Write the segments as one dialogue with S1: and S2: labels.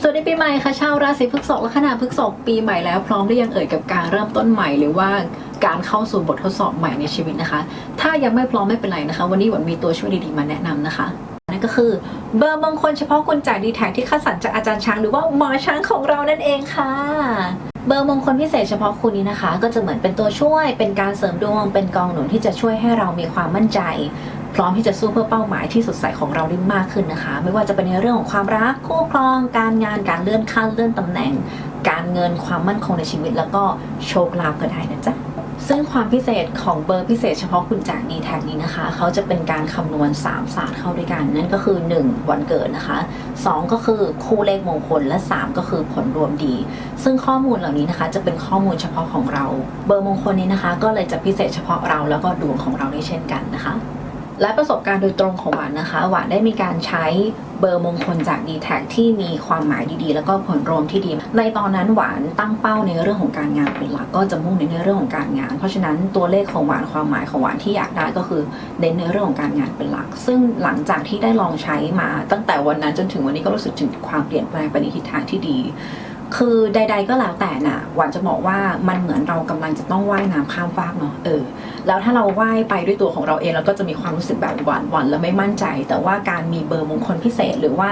S1: สวัสดีปีใหม่ค่ะชาวราศีพฤษภและขณะพฤษภปีใหม่แล้วพร้อมหรือยังเอ่ยกับการเริ่มต้นใหม่หรือว่าการเข้าสู่บททดสอบใหม่ในชีวิตนะคะ ถ้ายังไม่พร้อมไม่เป็นไรนะคะ วันนี้หวันมีตัวช่วยดีๆมาแนะนำนะคะนั่นก็คือเบอร์มงคลเฉพาะคนจากดีแท็ที่คัดสรรจากอาจารย์ช้างหรือว่าหมอช้างของเรานั่นเองค่ะ เบอร์มงคลพิเศษเฉพาะคุณนี้นะคะ ก็จะเหมือนเป็นตัวช่วย เป็นการเสริมดวง เป็นกองหนุนที่จะช่วยให้เรามีความมั่นใจ พร้อมที่จะสู้เพื่อเป้าหมายที่สดใสของเราได้มากขึ้นนะคะ ไม่ว่าจะเป็นในเรื่องของความรักคู่ครอง การงานการเลื่อนขั้นเลื่อนตำแหน่ง การเงินความมั่นคงในชีวิต แล้วก็โชคลาภก็ได้นะจ๊ะ ซึ่งความพิเศษของเบอร์พิเศษเฉพาะคุณจาก d t แทนี้นะคะ เขาจะเป็นการคำนวณ 3 ศาสตร์เข้าด้วยกัน นั่นก็คือ 1 วันเกิดนะคะ 2 ก็คือคู่เลขมงคล และ 3 ก็คือผลรวมดี ซึ่งข้อมูลเหล่านี้นะคะ จะเป็นข้อมูลเฉพาะของเรา เบอร์มงคลนี้นะคะ ก็เลยจะพิเศษเฉพาะเราแล้วก็ดวงของเราได้เช่นกันนะคะและประสบการณ์โดยตรงของหวานนะคะ หวานได้มีการใช้ เบอร์มงคลจาก d t แทที่มีความหมายดีๆ แล้วก็ผลรวมที่ดี ในตอนนั้นหวานตั้งเป้าในเรื่องของการงานเป็นหลักก็จะมุ่งในเรื่องของการงาน เพราะฉะนั้นตัวเลขของหวานความหมายของหวานที่อยากได้ก็คือเน้นในเรื่องของการงานเป็นหลัก ซึ่งหลังจากที่ได้ลองใช้มาตั้งแต่วันนั้นจนถึงวันนี้ก็รู้สึกถึงความเปลี่ยนแปลงไปในทิศทางที่ดี คือใด ๆ ก็แล้วแต่น่ะหวานจะบอกว่ามันเหมือนเรากำลังจะต้องว่ายน้ำข้ามฟากเนาะเออแล้วถ้าเราว่ายไปด้วยตัวของเราเองเราก็จะมีความรู้สึกแบบหวานหวันและไม่มั่นใจ แต่ว่าการมีเบอร์มงคลพิเศษ หรือว่า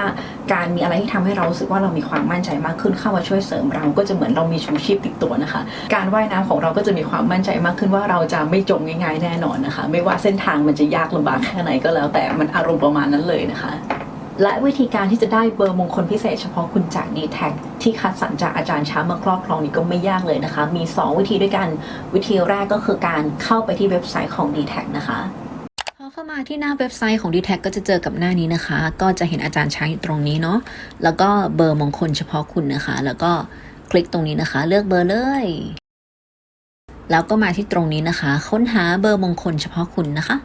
S1: การมีอะไรที่ทำให้เรารู้สึกว่าเรามีความมั่นใจมากขึ้นเข้ามาช่วยเสริมเราก็จะเหมือนเรามีชูชีพติดตัวนะคะ การว่ายน้ำของเราก็จะมีความมั่นใจมากขึ้นว่าเราจะไม่จมง่าย ๆ แน่นอนนะคะ ไม่ว่าเส้นทางมันจะยากลำบากแค่ไหนก็แล้ว แต่มันอารมณ์ประมาณนั้นเลยนะคะ และวิธีการที่จะได้เบอร์มงคลพิเศษเฉพาะคุณจาก d t แทที่คัดสรรจากอาจารย์ช้างมาครอบครองนี้ก็ไม่ยากเลยนะคะ มี 2 วิธีด้วยกัน วิธีแรกก็คือการเข้าไปที่เว็บไซต์ของ d t แทนะคะพอเข้ามาที่หน้าเว็บไซต์ของ d t แทก็จะเจอกับหน้านี้นะคะ ก็จะเห็นอาจารย์ช้างอยู่ตรงนี้เนาะแล้วก็เบอร์มงคลเฉพาะคุณนะคะ แล้วก็คลิกตรงนี้นะคะ เลือกเบอร์เลยแล้วก็มาที่ตรงนี้นะคะ ค้นหาเบอร์มงคลเฉพาะคุณนะคะ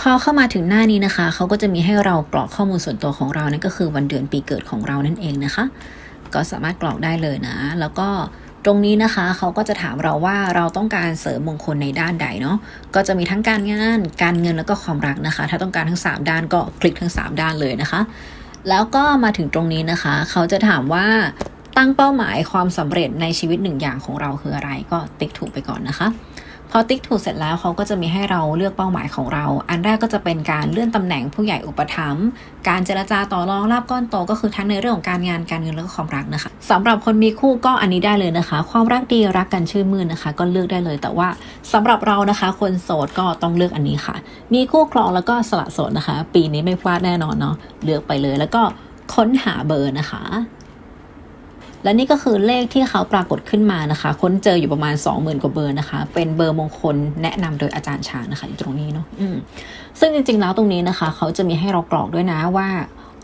S1: พอเข้ามาถึงหน้านี้นะคะ เขาก็จะมีให้เรากรอกข้อมูลส่วนตัวของเรานั่นก็คือวันเดือนปีเกิดของเรานั่นเองนะคะ ก็สามารถกรอกได้เลยนะ แล้วก็ตรงนี้นะคะเขาก็จะถามเราว่าเราต้องการเสริมมงคลในด้านใดเนาะก็จะมีทั้งการงาน การเงินแล้วก็ความรักนะคะ ถ้าต้องการทั้ง 3 ด้านก็คลิกทั้ง 3 ด้านเลยนะคะ แล้วก็มาถึงตรงนี้นะคะ เขาจะถามว่าตั้งเป้าหมายความสำเร็จในชีวิตหนึ่งอย่างของเราคืออะไรก็ติ๊กถูกไปก่อนนะคะ พอติ๊กถูกเสร็จแล้วเขาก็จะมีให้เราเลือกเป้าหมายของเรา อันแรกก็จะเป็นการเลื่อนตำแหน่งผู้ใหญ่อุปถัมภ์การเจรจาต่อรองรับก้อนโตก็คือทั้งในเรื่องของการงานการเงินแล้วก็ความรักนะคะสำหรับคนมีคู่ก็อันนี้ได้เลยนะคะ ความรักดีรักกันชื่นมื่นนะคะ ก็เลือกได้เลย แต่ว่าสำหรับเรานะคะ คนโสดก็ต้องเลือกอันนี้ค่ะ มีคู่ครองแล้วก็สละโสดนะคะ ปีนี้ไม่พลาดแน่นอนเนาะเลือกไปเลยแล้วก็ค้นหาเบอร์นะคะ และนี่ก็คือเลขที่เขาปรากฏขึ้นมานะคะ ค้นเจออยู่ประมาณ 20,000 กว่าเบอร์นะคะ เป็นเบอร์มงคลแนะนำโดยอาจารย์ช้างนะคะอยู่ตรงนี้เนาะซึ่งจริงๆแล้วตรงนี้นะคะ เขาจะมีให้เรากรอกด้วยนะว่า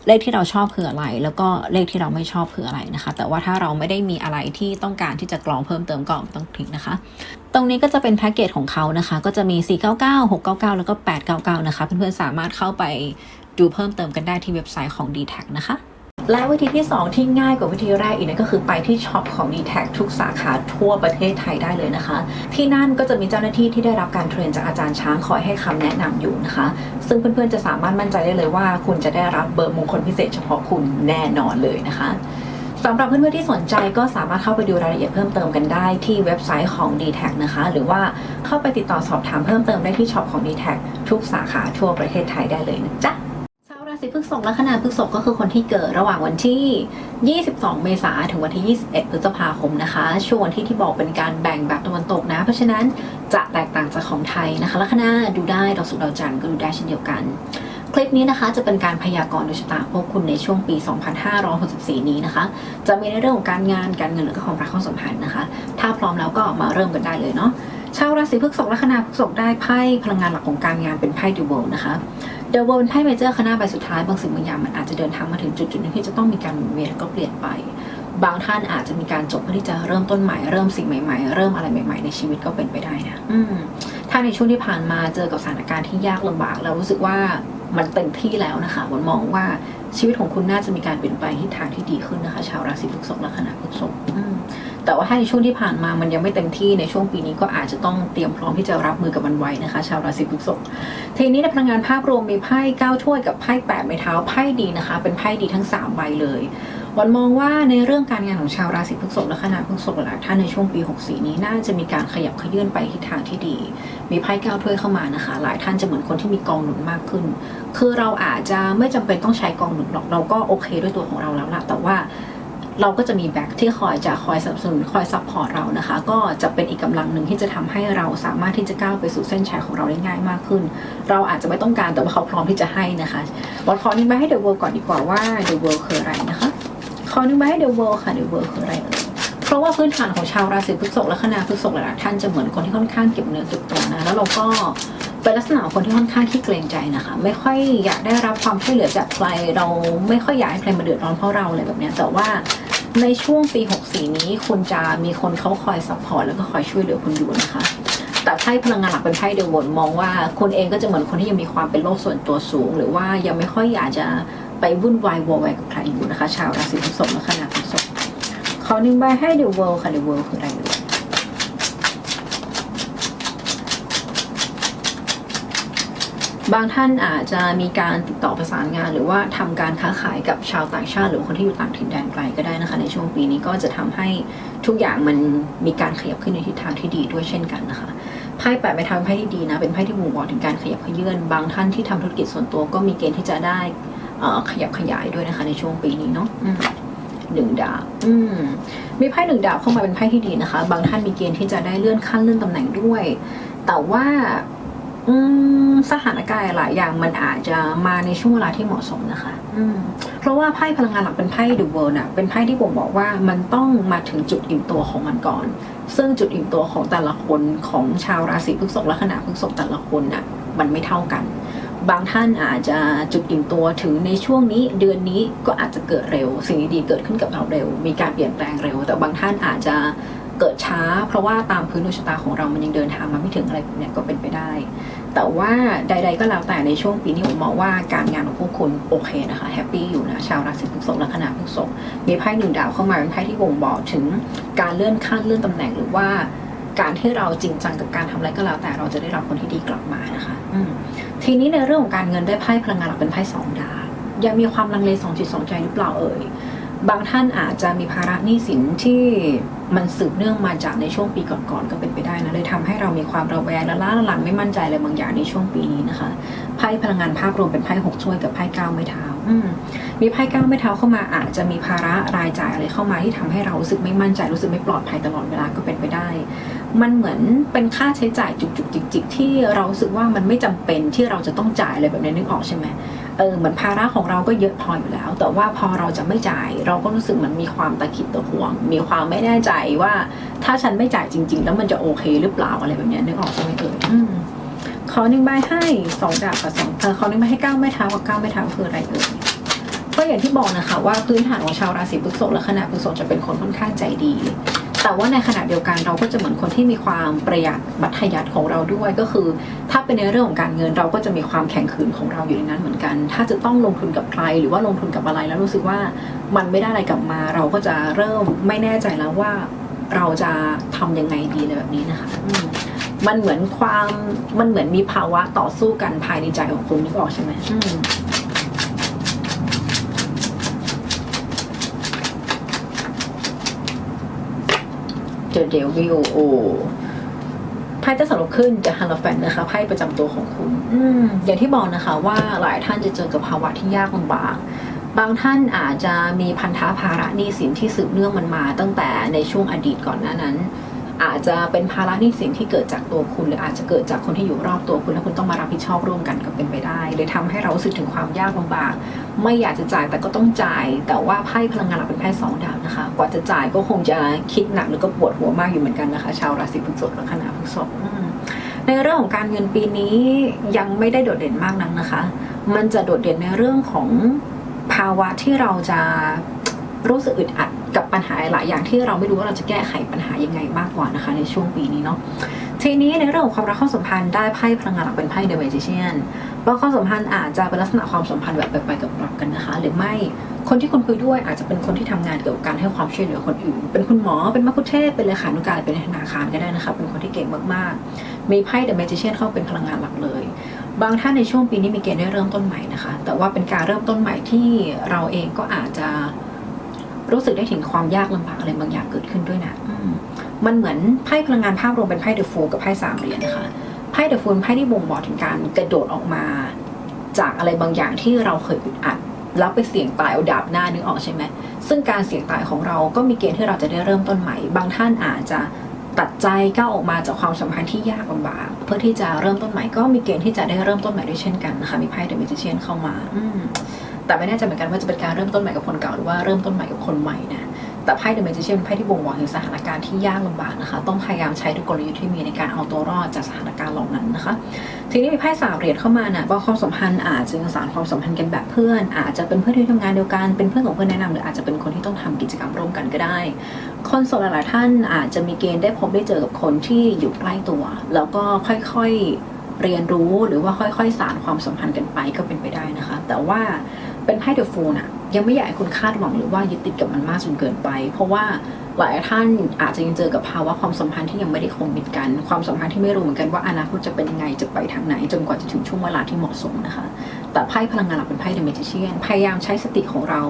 S1: เลขที่เราชอบคืออะไร แล้วก็เลขที่เราไม่ชอบคืออะไรนะคะ แต่ว่าถ้าเราไม่ได้มีอะไรที่ต้องการที่จะกรองเพิ่มเติมก็ต้องคลิกนะคะ ตรงนี้ก็จะเป็นแพ็กเกจของเขานะคะ ก็จะมี 499 699 แล้วก็ 899 นะคะ เพื่อนๆสามารถเข้าไปดูเพิ่มเติมกันได้ที่เว็บไซต์ของ d t แทนะคะ และวิธีที่ 2 ที่ง่ายกว่าวิธีแรกอีกนั่นก็คือไปที่ช็อปของ d t แททุกสาขาทั่วประเทศไทยได้เลยนะคะ ที่นั่นก็จะมีเจ้าหน้าที่ที่ได้รับการเทรนจากอาจารย์ช้างคอยให้คำแนะนำอยู่นะคะ ซึ่งเพื่อนๆจะสามารถมั่นใจได้เลยว่า คุณจะได้รับเบอร์มงคลพิเศษเฉพาะคุณแน่นอนเลยนะคะสำหรับเพื่อนๆที่สนใจก็สามารถเข้าไปดูรายละเอียดเพิ่มเติมกันได้ที่เว็บไซต์ของ d t แทนะคะ หรือว่าเข้าไปติดต่อสอบถามเพิ่มเติมได้ที่ช็อปของ d t แททุกสาขาทั่วประเทศไทยได้เลยนะจ๊ะ ราศีพฤษภและขนาพฤษภก็คือคนที่เกิดระหว่างวันที่ 22 เมษายนถึงวันที่ 21 พฤษภาคมนะคะ ช่วงวันที่ที่บอกเป็นการแบ่งแบบตะวันตกนะ เพราะฉะนั้นจะแตกต่างจากของไทยนะคะลัคนาดูได้ดาวศุกร์ดาวจันทร์ก็ดูได้เช่นเดียวกัน คลิปนี้นะคะจะเป็นการพยากรณ์ดวงชะตาพวกคุณในช่วงปี 2564 นี้นะคะ จะมีในเรื่องของการงานการเงินและก็ความรักความสัมพันธ์นะคะ ถ้าพร้อมแล้วก็มาเริ่มกันได้เลยเนาะชาวราศีพฤษภและคณาพฤษภได้ไพ่พลังงานหลักของการงานเป็นไพ่ดูโบนะคะ เดอะเวิร์เป็นไพ่เมเจอร์คณะใบสุดท้ายบางสิ่งบางอย่างมันอาจจะเดินทางมาถึงจุดจุดหนึงที่จะต้องมีการเวียนก็เปลี่ยนไป บางท่านอาจจะมีการจบเพื่อที่จะเริ่มต้นใหม่เริ่มสิ่งใหม่ๆ เริ่มอะไรใหม่ ๆ ในชีวิตก็เป็นไปได้นะอืมถ้าในช่วงที่ผ่านมาเจอกับสถานการณ์ที่ยากลำบากแล้วรู้สึกว่า มันเต็มที่แล้วนะคะวันมองว่าชีวิตของคุณน่าจะมีการเปลี่ยนไปทิศทางที่ดีขึ้นนะคะ ชาวราศีพฤษภลัคนาพฤษภแต่ว่าถ้าในช่วงที่ผ่านมามันยังไม่เต็มที่ในช่วงปีนี้ก็อาจจะต้องเตรียมพร้อมที่จะรับมือกับมันไว้นะคะ ชาวราศีพฤษภทีนี้ในพลังงานภาพรวมมีไพ่เก้าถ้วยกับไพ่แปดไม้เท้าไพ่ดีนะคะ เป็นไพ่ดีทั้งสามใบเลย วันมองว่าในเรื่องการงานของชาวราศีพฤษภและคณะพฤษภหลายท่านในช่วงปี 64 นี้น่าจะมีการขยับเขยื่นไปทิศทางที่ดี มีไพ่เก้าถ้วยเข้ามานะคะ หลายท่านจะเหมือนคนที่มีกองหนุนมากขึ้น คือเราอาจจะไม่จำเป็นต้องใช้กองหนุนหรอกเราก็โอเคด้วยตัวของเราแล้วล่ะแต่ว่าเราก็จะมีแบ็คที่คอยจะคอยสนับสนุนคอยซัพพอร์ตเรานะคะ ก็จะเป็นอีกกำลังหนึ่งที่จะทำให้เราสามารถที่จะก้าวไปสู่เส้นชัยของเราได้ง่ายมากขึ้น เราอาจจะไม่ต้องการแต่ว่าเขาพร้อมที่จะให้นะคะบอลขอนึงมาให้เดอะเวิร์ก่อนดีกว่าว่าเดอะเวิร์คืออะไรนะคะ ขอนึงมาให้เดอะเวิร์ค่ะเดอะเวิร์คืออะไรเอ่ยเพราะว่าพื้นฐานของชาวราศีพฤษภและคณะพฤษภหลายท่านจะเหมือนคนที่ค่อนข้างเก็บเนื้อเก็บตัวนะ แล้วเราก็เป็นลักษณะของคนที่ค่อนข้างขี้เกรงใจนะคะ ไม่ค่อยอยากได้รับความช่วยเหลือจากใคร เราไม่ค่อยอยากให้ใครมาเดือดร้อนเพราะเราอะไรแบบนี้แต่ว่าในช่วงปี 64 นี้คุณจะมีคนเขาคอยซัพพอร์ตแล้วก็คอยช่วยเหลือคุณอยู่นะคะ แต่ไพ่พลังงานหลักเป็นไพ่เดวนมองว่าคุณเองก็จะเหมือนคนที่ยังมีความเป็นโลกส่วนตัวสูง หรือว่ายังไม่ค่อยอยากจะ ไปวุ่นวายวอแวกับใครอยู่นะคะ ชาวราศีพฤษภและคณะพฤษภขอหนึ่งใบให้เดอะเวิลด์ค่ะเดอะเวิลด์คืออะไรเอ่ยบางท่านอาจจะมีการติดต่อประสานงาน หรือว่าทำการค้าขายกับชาวต่างชาติ หรือคนที่อยู่ต่างถิ่นแดนไกลก็ได้นะคะ ในช่วงปีนี้ก็จะทำให้ทุกอย่างมันมีการขยับขึ้นในทิศทางที่ดีด้วยเช่นกันนะคะไพ่แปดไปทางไพ่ที่ดีนะเป็นไพ่ที่บ่งบอกถึงการขยับขยื่นบางท่านที่ทำธุรกิจส่วนตัวก็มีเกณฑ์ที่จะได้ ขยับขยายด้วยนะคะในช่วงปีนี้เนาะอืมหนึ่งดาบอืมมีไพ่หนึ่งดาบเข้ามาเป็นไพ่ที่ดีนะคะ บางท่านมีเกณฑ์ที่จะได้เลื่อนขั้นเลื่อนตำแหน่งด้วย แต่ว่าอืมสถานการณ์หลายอย่างมันอาจจะมาในช่วงเวลาที่เหมาะสมนะคะ อืมเพราะว่าไพ่พลังงานหลักเป็นไพ่ดูเวิร์น่ะเป็นไพ่ที่บ่งบอกว่ามันต้องมาถึงจุดอิ่มตัวของมันก่อน ซึ่งจุดอิ่มตัวของแต่ละคนของชาวราศีพฤษภและขณะพฤษภแต่ละคนน่ะมันไม่เท่ากัน บางท่านอาจจะจุดอิ่มตัวถึงในช่วงนี้เดือนนี้ก็อาจจะเกิดเร็ว สิ่งดีๆเกิดขึ้นกับเราเร็ว มีการเปลี่ยนแปลงเร็ว แต่บางท่านอาจจะเกิดช้า เพราะว่าตามพื้นดวงชะตาของเรามันยังเดินทางมาไม่ถึงอะไรเนี้ยก็เป็นไปได้ แต่ว่าใด ๆ ก็แล้วแต่ในช่วงปีนี้ผมมองว่าการงานของพวกคุณโอเคนะคะแฮปปี้อยู่นะชาวราศีพฤษภละขณะพฤษภมีไพ่หนึ่งดาวเข้ามาเป็นไพ่ที่บ่งบอกถึงการเลื่อนขั้นเลื่อนตำแหน่งหรือว่า การที่เราจริงจังกับการทำอะไรก็แล้ว แต่เราจะได้รับผลที่ดีกลับมานะคะ อืมทีนี้ในเรื่องของการเงินได้ไพ่พลังงานหลักเป็นไพ่สองดาบยังมีความลังเลสองจิตสองใจหรือเปล่าเอ่ยบางท่านอาจจะมีภาระหนี้สินที่ มันสืบเนื่องมาจากในช่วงปีก่อนๆก็เป็นไปได้นะเลยทำให้เรามีความระแวงและล้าหลังไม่มั่นใจอะไรบางอย่างในช่วงปีนี้นะคะไพ่พลังงานภาพรวมเป็นไพ่หกช่วยกับไพ่เก้าไม้เท้าอืมมีไพ่เก้าไม้เท้าเข้ามาอาจจะมีภาระรายจ่ายอะไรเข้ามาที่ทำให้เรารู้สึกไม่มั่นใจรู้สึกไม่ปลอดภัยตลอดเวลาก็เป็นไปได้ มันเหมือนเป็นค่าใช้จ่ายจุกๆจิกๆที่เราสึกว่ามันไม่จำเป็นที่เราจะต้องจ่ายอะไรแบบนี้นึกออกใช่ไหม เออเหมือนภาระของเราก็เยอะพออยู่แล้ว แต่ว่าพอเราจะไม่จ่าย เราก็รู้สึกเหมือนมีความตะขิดตะหวง มีความไม่แน่ใจว่า ถ้าฉันไม่จ่ายจริง ๆ แล้วมันจะโอเคหรือเปล่าอะไรแบบนี้นึกออกใช่ไหมเอ่ยขอหนึ่งใบให้สองดาบกับสองเออขอหนึ่งใบให้เก้าไม้เท้ากับเก้าไม้เท้าคืออะไรเอ่ยก็อย่างที่บอกนะคะว่าพื้นฐานของชาวราศีพฤษภและขณะพฤษภจะเป็นคนค่อนข้างใจดี แต่ว่าในขณะเดียวกันเราก็จะเหมือนคนที่มีความประหยัดบัตรยัดของเราด้วยก็คือ ถ้าเป็นในเรื่องของการเงินเราก็จะมีความแข็งขืนของเราอยู่ในนั้นเหมือนกัน ถ้าจะต้องลงทุนกับใครหรือว่าลงทุนกับอะไรแล้วรู้สึกว่ามันไม่ได้อะไรกลับมา เราก็จะเริ่มไม่แน่ใจแล้วว่าเราจะทำยังไงดีอะไรแบบนี้นะคะมมันเหมือนความมันเหมือนมีภาวะต่อสู้กันภายในใจของคุณนึกออกใช่ไหม อืมเจอเดวิลโอไพ่จะสรุปขึ้นจะฮันลแฟนนะคะไพ่ประจำตัวของคุณอืมอย่างที่บอกนะคะ ว่าหลายท่านจะเจอกับภาวะที่ยากลำบากบางท่านอาจจะมีพันธะภาระหนี้สินที่สืบเนื่องมันมาตั้งแต่ในช่วงอดีตก่อนหน้านั้น อาจจะเป็นภาระหนี้สินที่เกิดจากตัวคุณ หรืออาจจะเกิดจากคนที่อยู่รอบตัวคุณแล้วคุณต้องมารับผิดชอบร่วมกันก็เป็นไปได้เลยทำให้เรารู้สึกถึงความยากลำบาก ไม่อยากจะจ่ายแต่ก็ต้องจ่าย แต่ว่าไพ่พลังงานหลักเป็นไพ่สองดาวนะคะ กว่าจะจ่ายก็คงจะคิดหนักแล้วก็ปวดหัวมากอยู่เหมือนกันนะคะ ชาวราศีพฤษภและคณะพฤษภในเรื่องของการเงินปีนี้ยังไม่ได้โดดเด่นมากนักนะคะ มันจะโดดเด่นในเรื่องของภาวะที่เราจะ รู้สึกอึดอัดกับปัญหาหลายอย่างที่เราไม่รู้ว่าเราจะแก้ไขปัญหายังไงมากกว่านะคะ ในช่วงปีนี้เนาะทีนี้ในเรื่องของความรักความสัมพันธ์ได้ไพ่พลังงานหลักเป็นไพ่เดอะเมจิเชียนบาความสัมพันธ์อาจจะเป็นลักษณะความสัมพันธ์แบบไปกับกลับกันนะคะ หรือไม่คนที่คุณคุยด้วยอาจจะเป็นคนที่ทำงานเกี่ยวกับการให้ความช่วยเหลือคนอื่น เป็นคุณหมอเป็นมัคคุเทศก์เป็นเลขานุการเป็นธนาคารก็ได้นะคะเป็นคนที่เก่งมากๆ มีไพ่เดอะเมจิเชียนเข้าเป็นพลังงานหลักเลย บางท่านในช่วงปีนี้มีเกณฑ์ได้เริ่มต้นใหม่นะคะ แต่ว่าเป็นการเริ่มต้นใหม่ที่เราเองก็อาจจะ รู้สึกได้ถึงความยากลำบากอะไรบางอย่างเกิดขึ้นด้วยนะอืมมันเหมือนไพ่พลังงานภาพรวมเป็นไพ่เดอะฟูกับไพ่สามเหรียญนะคะไพ่เดอะฟูไพ่ที่บ่งบอกถึงการกระโดดออกมา จากอะไรบางอย่างที่เราเคยอึดอัดแล้วไปเสี่ยงตายเอาดาบหน้านึกออกใช่ไหมซึ่งการเสี่ยงตายของเราก็มีเกณฑ์ที่เราจะได้เริ่มต้นใหม่ บางท่านอาจจะตัดใจก้าวออกมาจากความสัมพันธ์ที่ยากลำบากเพื่อที่จะเริ่มต้นใหม่ก็มีเกณฑ์ที่จะได้เริ่มต้นใหม่ด้วยเช่นกันนะคะมีไพ่เดอะเมจิเชียนเข้ามาอืม แต่ไม่แน่ใจเหมือนกันว่าจะเป็นการเริ่มต้นใหม่กับคนเก่าหรือว่าเริ่มต้นใหม่กับคนใหม่นะแต่ไพ่เดอะเมจิเชียนเป็นไพ่ที่บ่งบอกถึงสถานการณ์ที่ยากลำบากนะคะ ต้องพยายามใช้ทุกกลยุทธ์ที่มีในการเอาตัวรอดจากสถานการณ์เหล่านั้นนะคะ ทีนี้มีไพ่สามเหรียญเข้ามานะว่าความสัมพันธ์อาจจะสานความสัมพันธ์กันแบบเพื่อน อาจจะเป็นเพื่อนที่ทำงานเดียวกัน เป็นเพื่อนของเพื่อนแนะนำหรืออาจจะเป็นคนที่ต้องทำกิจกรรมร่วมกันก็ได้ คนโสดหลายท่านอาจจะมีเกณฑ์ได้พบได้เจอกับคนที่อยู่ใกล้ตัว แล้วก็ค่อยๆเรียนรู้หรือว่าค่อยๆสานความสัมพันธ์กันไปก็เป็นไปได้นะคะ แต่ว่า เป็นไพ่เดอะฟูน่ะยังไม่อยากให้คุณคาดหวังหรือว่ายึดติดกับมันมากจนเกินไป เพราะว่าหลายท่านอาจจะยังเจอกับภาวะความสัมพันธ์ที่ยังไม่ได้คงมิตกัน ความสัมพันธ์ที่ไม่รู้เหมือนกันว่าอนาคตจะเป็นยังไงจะไปทางไหน จนกว่าจะถึงช่วงเวลาที่เหมาะสมนะคะ แต่ไพ่พลังงานหลักเป็นไพ่เดอะเมจิเชียนพยายามใช้สติของเรา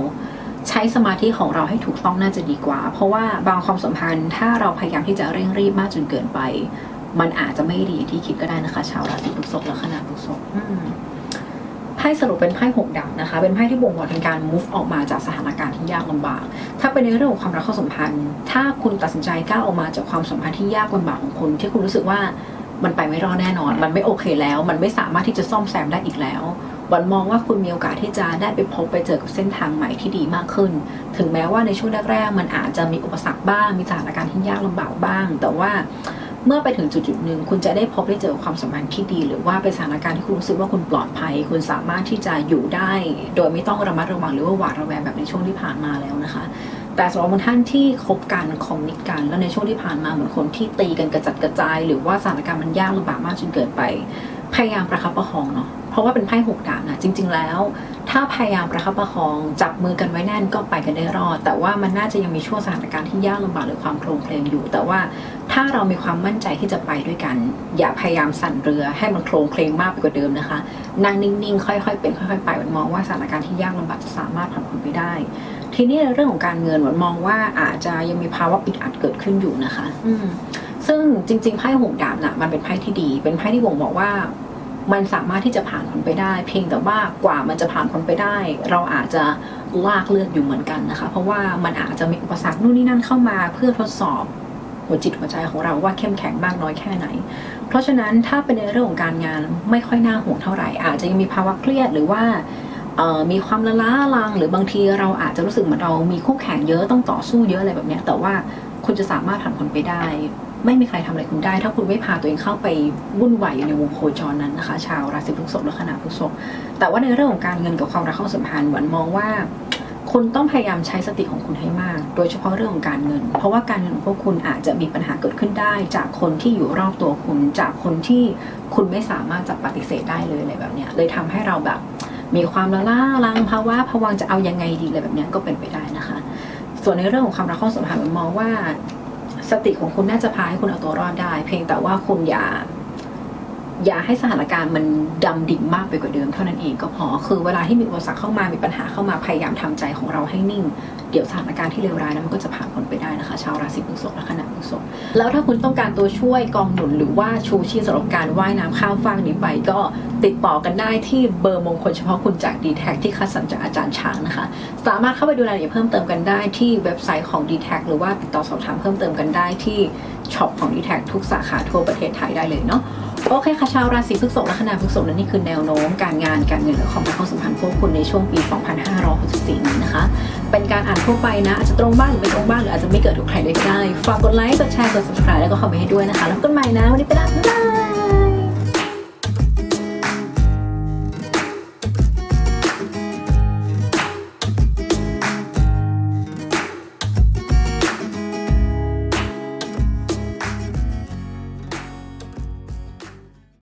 S1: ใช้สมาธิของเราให้ถูกต้องน่าจะดีกว่า เพราะว่าบางความสัมพันธ์ถ้าเราพยายามที่จะเร่งรีบมากจนเกินไป มันอาจจะไม่ดีที่คิดก็ได้นะคะ ชาวราศีพฤษภและขนาดพฤษภ ไพ่สรุปเป็นไพ่หกดาบนะคะ เป็นไพ่ที่บ่งบอกถึงการ move ออกมาจากสถานการณ์ที่ยากลำบาก ถ้าเป็นในเรื่องของความรักความสัมพันธ์ ถ้าคุณตัดสินใจก้าวออกมาจากความสัมพันธ์ที่ยากลำบากของคุณที่คุณรู้สึกว่ามันไปไม่รอดแน่นอน มันไม่โอเคแล้ว มันไม่สามารถที่จะซ่อมแซมได้อีกแล้ววันมองว่าคุณมีโอกาสที่จะได้ไปพบไปเจอกับเส้นทางใหม่ที่ดีมากขึ้น ถึงแม้ว่าในช่วงแรกๆ มันอาจจะมีอุปสรรคบ้าง มีสถานการณ์ที่ยากลำบากบ้าง แต่ว่า เมื่อไปถึงจุดจุดหนึ่งคุณจะได้พบได้เจอความสัมพันธ์ที่ดี หรือว่าเป็นสถานการณ์ที่คุณรู้สึกว่าคุณปลอดภัย คุณสามารถที่จะอยู่ได้ โดยไม่ต้องระมัดระวังหรือว่าหวาดระแวงแบบในช่วงที่ผ่านมาแล้วนะคะ แต่สำหรับบางท่านที่คบกันคอมมิตกัน แล้วในช่วงที่ผ่านมาเหมือนคนที่ตีกันกระจัดกระจาย หรือว่าสถานการณ์มันยากลำบากมากจนเกินไป พยายามประคับประคองเนาะเพราะว่าเป็นไพ่หกดาบนะจริง ๆ แล้ว ถ้าพยายามประคับประคองจับมือกันไว้แน่นก็ไปกันได้รอด แต่ว่ามันน่าจะยังมีช่วงสถานการณ์ที่ยากลำบากหรือความโครงเพลงอยู่ แต่ว่า ถ้าเรามีความมั่นใจที่จะไปด้วยกัน อย่าพยายามสั่นเรือให้มันโครงเพลงมากไปกว่าเดิมนะคะ นั่งนิ่งๆ ค่อยๆ เป็นค่อยๆ ไปมันมองว่าสถานการณ์ที่ยากลำบากจะสามารถผ่านพ้นไปได้ ทีนี้ในเรื่องของการเงินหวนมองว่าอาจจะยังมีภาวะปิดอัดเกิดขึ้นอยู่นะคะ อืมซึ่งจริงๆไพ่หกดาบน่ะมันเป็นไพ่ที่ดี เป็นไพ่ที่บ่งบอกว่ามันสามารถที่จะผ่านพ้นไปได้ เพียงแต่ว่ากว่ามันจะผ่านพ้นไปได้ เราอาจจะลากเลือดอยู่เหมือนกันนะคะ เพราะว่ามันอาจจะมีอุปสรรคนู่นนี่นั่นเข้ามาเพื่อทดสอบ หัวจิตหัวใจของเราว่าเข้มแข็งมากน้อยแค่ไหน เพราะฉะนั้นถ้าเป็นในเรื่องของการงานไม่ค่อยน่าห่วงเท่าไหร่ อาจจะยังมีภาวะเครียดหรือว่ามีความละล้าลัง หรือบางทีเราอาจจะรู้สึกเหมือนเรามีคู่แข่งเยอะต้องต่อสู้เยอะอะไรแบบนี้แต่ว่าคุณจะสามารถผ่านพ้นไปได้ ไม่มีใครทำอะไรคุณได้ ถ้าคุณไม่พาตัวเองเข้าไปวุ่นวายอยู่ในวงโคจรนั้นนะคะ ชาวราศีพฤษภและขณะพฤษภแต่ว่าในเรื่องของการเงินกับความรักความสัมพันธ์หวันมองว่า คุณต้องพยายามใช้สติของคุณให้มาก โดยเฉพาะเรื่องของการเงิน เพราะว่าการเงินของพวกคุณอาจจะมีปัญหาเกิดขึ้นได้ จากคนที่อยู่รอบตัวคุณ จากคนที่คุณไม่สามารถจะปฏิเสธได้เลยอะไรแบบเนี้ยเลยทำให้เราแบบมีความละล่าลังภาวะพะวังจะเอายังไงดีอะไรแบบเนี้ยก็เป็นไปได้นะคะ ส่วนในเรื่องของความรักความสัมพันธ์มองว่า สติของคุณน่าจะพาให้คุณเอาตัวรอดได้ เพียงแต่ว่าคุณอย่า อย่าให้สถานการณ์มันดำดิ่งมากไปกว่าเดิมเท่านั้นเองก็พอ คือเวลาที่มีอุปสรรคเข้ามามีปัญหาเข้ามาพยายามทำใจของเราให้นิ่ง เดี๋ยวสถานการณ์ที่เลวร้ายนั้นมันก็จะผ่านพ้นไปได้นะคะ ชาวราศีพฤษภและขณะพฤษภแล้วถ้าคุณต้องการตัวช่วยกองหนุนหรือว่าชูชีพสำหรับการว่ายน้ำข้ามฟากนี้ไป ก็ติดต่อกันได้ที่เบอร์มงคลเฉพาะคุณจาก d t แท็ที่คัดสรรจากอาจารย์ช้างนะคะ สามารถเข้าไปดูรายละเอียดเพิ่มเติมกันได้ที่เว็บไซต์ของ d t แทหรือว่าติดต่อสอบถามเพิ่มเติมกันได้ที่ช็อปของ d t แททุกสาขาทั่วประเทศไทยได้เลยเนาะ โอเคค่ะชาวราศีพฤษภและขณะพฤษภนั้นนี่คือแนวโน้มการงานการเงินและความรักความสัมพันธ์พวกคุณในช่วงปี 2564นี้นะคะ เป็นการอ่านทั่วไปนะอาจจะตรงบ้างหรือไม่ตรงบ้างหรืออาจจะไม่เกิดกับใครเลยก็ได้ฝากกดไลค์กดแชร์กด subscribe แล้วก็คอมเมนต์ให้ด้วยนะคะแล้วกันใหม่นะวันนี้ไปแล้วบ๊ายบาย